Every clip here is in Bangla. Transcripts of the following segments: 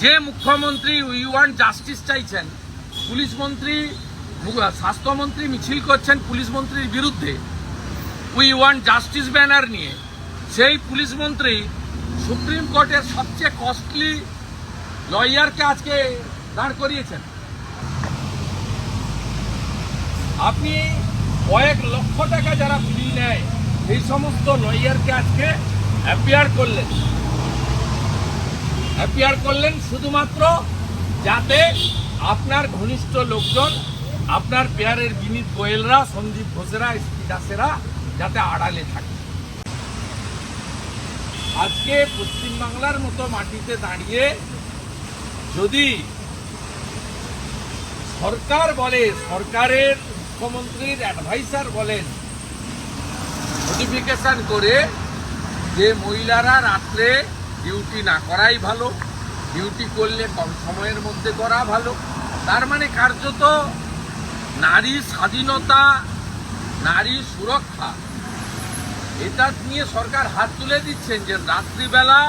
যে মুখ্যমন্ত্রী উই ওয়ান্ট জাস্টিস চাইছেন, পুলিশ মন্ত্রী স্বাস্থ্যমন্ত্রী মিছিল করছেন পুলিশ মন্ত্রীর বিরুদ্ধে উই ওয়ান্ট জাস্টিস ব্যানার নিয়ে, সেই পুলিশ মন্ত্রী সুপ্রিম কোর্টের সবচেয়ে কস্টলি লয়ারকে আজকে দাঁড় করিয়েছেন। আপনি কয়েক লক্ষ টাকা যারা ফি নেয় সেই সমস্ত লয়ারকে আজকে অ্যাপিয়ার করলেন। অ্যাপিয়ার করলেন শুধুমাত্র যাতে আপনার ঘনিষ্ঠ লোকজন, আপনার পেয়ারের বিনীত গোয়েলরা, সন্দীপ ঘোষেরা এসপি দাসেরা যাতে আড়ালে থাকে। আজকে পশ্চিমবাংলার মতো মাটিতে দাঁড়িয়ে যদি সরকার বলে, সরকারের মুখ্যমন্ত্রীর অ্যাডভাইসার বলেন নোটিফিকেশন করে যে মহিলারা রাত্রে ডিউটি না করাই ভালো ডিউটি করলে কম সময়ের মধ্যে করা ভালো। তার মানে কার্যত নারী স্বাধীনতা, নারী সুরক্ষা, এটা নিয়ে সরকার হাত তুলে দিচ্ছেন যে রাত্রিবেলা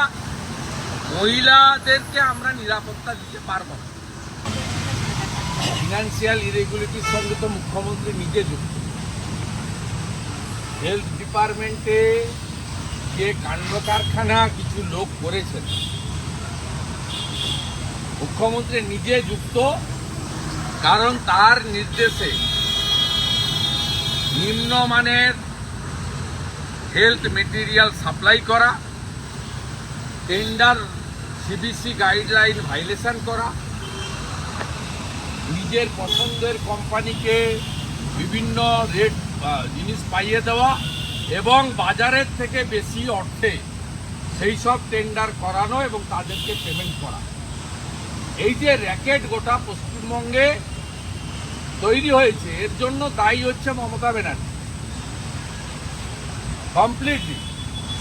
মহিলাদেরকে আমরা নিরাপত্তা দিতে পারব ফিনান্সিয়াল ইরেগুলিটির সঙ্গে তো মুখ্যমন্ত্রী নিজে যুক্ত। হেলথ ডিপার্টমেন্টে যে কাণ্ড কারখানা কিছু লোক করেছেন। মুখ্যমন্ত্রী নিজে যুক্ত, কারণ তার নির্দেশে নিম্নমানের হেলথ মেটেরিয়াল সাপ্লাই করা, টেন্ডার সিবিসি গাইডলাইন ভাইলেশন করা, নিজের পছন্দের কোম্পানিকে বিভিন্ন রেট জিনিস পাইয়ে দেওয়া এবং বাজারের থেকে বেশি অর্থে সেই সব টেন্ডার করানো এবং তাদেরকে পেমেন্ট করা। এই যে র্যাকেট গোটা পশ্চিমবঙ্গে তৈরি হয়েছে, এর জন্য দায়ী হচ্ছে মমতা ব্যানার্জি। কমপ্লিটলি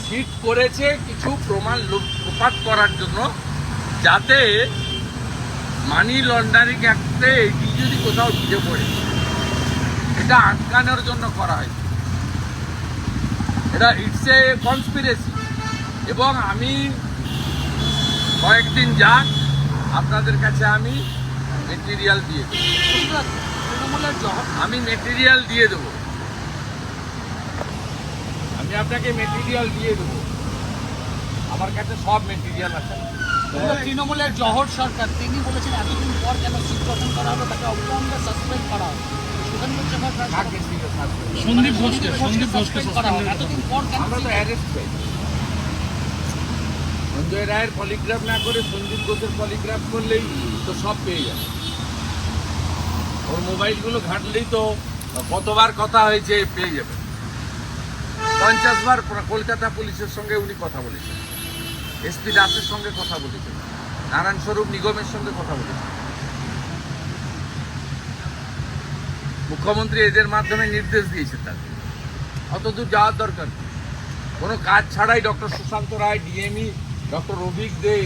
সিট করেছে কিছু প্রমাণ লোপ- লোপাট করার জন্য, যাতে মানি লন্ডারিং অ্যাক্টে এটি যদি কোথাও ঢুকে পড়ে, এটা আটকানোর জন্য করা হয় এটা ইটস এ কনস্পিরেসি এবং আমি কয়েকদিন যাক আপনাদের কাছে আমি মেটেরিয়াল দিয়ে দেবো। আমি মেটেরিয়াল দিয়ে দেবো। আমি আপনাকে মেটেরিয়াল দিয়ে দেবো। আমার কাছে সব মেটেরিয়াল আছে। তৃণমূলের জহর সরকার, তিনি বলেছেন এতদিন পর কেন সিট গঠন করা হলো তাকে অবিলম্বে সাসপেন্ড করা হবে। সন্দীপ ঘোষকে সন্দীপ ঘোষকে এতদিন পর সঞ্জয় রায়ের পলিগ্রাফ না করে ঘোষের পলিগ্রাফ করলেই তো সব পেয়ে যাবে। ওর মোবাইলগুলো ঘাঁটলেই তো কতবার কথা হয়েছে পেয়ে যাবে। পঞ্চাশ বার কলকাতা পুলিশের সঙ্গে উনি কথা বলেছেন। এসপি দাসের সঙ্গে কথা বলেছেন। নারায়ণ স্বরূপ নিগমের সঙ্গে কথা বলেছেন। মুখ্যমন্ত্রী এদের মাধ্যমে নির্দেশ দিয়েছেন তাকে অত দূর যাওয়ার দরকার কোনো কাজ ছাড়াই doctor Sushanta Roy, DME, doctor Rabik De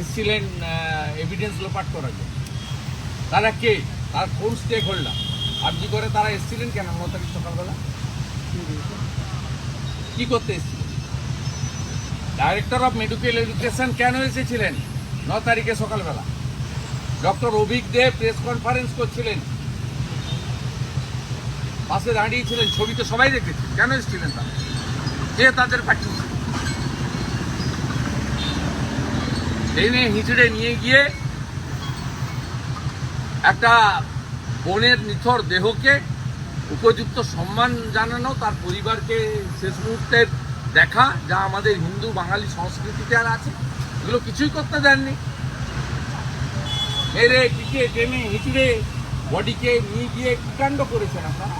এসেছিলেন এভিডেন্স লোপাট করার জন্য। তারা কে? তার কোন স্টেক হোল্ডার আর্জি করে তারা এসেছিলেন কেন ন তারিখ সকালবেলা? কি করতে এসেছিলেন? ডাইরেক্টর অফ মেডিকেল এডুকেশন কেন এসেছিলেন? ন তারিখে সকালবেলা। Doctor Avik De press conference করছিলেন। পাশে দাঁড়িয়েছিলেন ছবি তো সবাই দেখেছে। কেন এসেছিলেন তারা? কে তাদের পাঠিয়েছে ট্রেনে হিঁচড়ে নিয়ে গিয়ে একটা বোনের নিথর দেহকে উপযুক্ত সম্মান জানানো, তার পরিবারকে শেষ মুহূর্তের দেখা, যা আমাদের হিন্দু বাঙালি সংস্কৃতিতে আর আছে। এগুলো কিছুই করতে দেননি। মেরে পিটিয়ে টেনে হিঁচড়ে বডিকে নিয়ে গিয়ে কি কাণ্ড করেছেন আপনারা?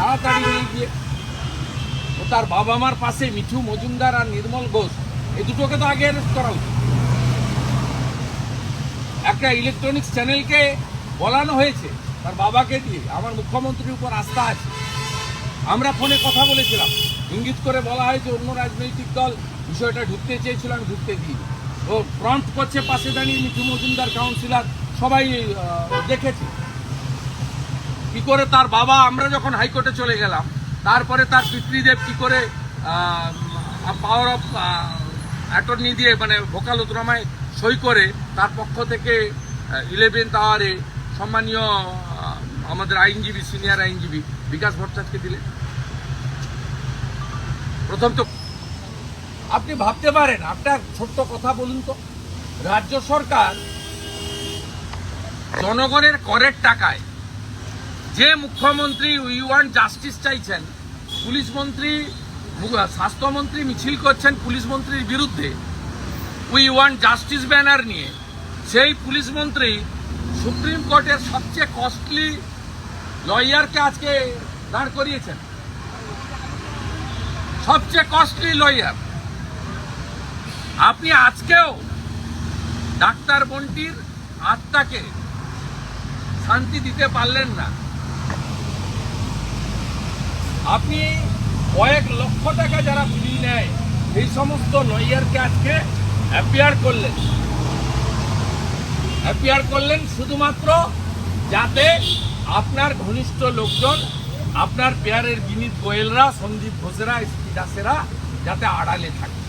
তাড়াতাড়ি নিয়ে গিয়ে ও তার বাবা মার পাশে মিঠু মজুমদার আর নির্মল ঘোষ। এই দুটোকে তো আগে অ্যারেস্ট করা উচিত। একটা ইলেকট্রনিক্স চ্যানেলকে বলানো হয়েছে, তার বাবাকে দিয়ে। আমার মুখ্যমন্ত্রীর উপর আস্থা আছে। আমরা ফোনে কথা বলেছিলাম। ইঙ্গিত করে বলা হয়েছে অন্য রাজনৈতিক দল বিষয়টা ঢুকতে চেয়েছিল, আমি ঢুকতে দিই ও ফ্রন্ট করছে, পাশে দাঁড়িয়ে মিঠু মজুমদার কাউন্সিলর সবাই দেখেছে। কি করে তার বাবা, আমরা যখন হাইকোর্টে চলে গেলাম, তারপরে তার পিতৃদেব কি করে পাওয়ার অফ অ্যাটর্নি দিয়ে মানে ভোকালতনামায় সই করে, তার পক্ষ থেকে ইলেভেন্থ আওয়ারে সম্মানীয় আমাদের আইনজীবী সিনিয়র আইনজীবী বিকাশ ভট্টাচার্যকে দিলে? প্রথম তো আপনি ভাবতে পারেন, আপনার ছোট্ট কথা বলুন তো। রাজ্য সরকার জনগণের করের টাকায় যে মুখ্যমন্ত্রী উই ওয়ান জাস্টিস চাইছেন, পুলিশ মন্ত্রী স্বাস্থ্যমন্ত্রী মিছিল করছেন পুলিশ মন্ত্রীর বিরুদ্ধে উই ওয়ান জাস্টিস ব্যানার নিয়ে, সেই পুলিশ মন্ত্রী সুপ্রিম কোর্টের সবচেয়ে কস্টলি লয়ারকে আজকে দাঁড় করিয়েছেন। সবচেয়ে কস্টলি লয়ার আপনি আজকেও ডাক্তার বন্টির আত্মাকে শান্তি দিতে পারলেন না। আপনি কয়েক লক্ষ টাকা যারা ফি নেয় এই সমস্ত লয়ারকে আজকে অ্যাপিয়ার করলেন। অ্যাপিয়ার করলেন শুধুমাত্র যাতে আপনার ঘনিষ্ঠ লোকজন, আপনার পেয়ারের বিনীত গোয়েলরা, সন্দীপ ঘোষেরা এস দাসেরা যাতে আড়ালে থাকে।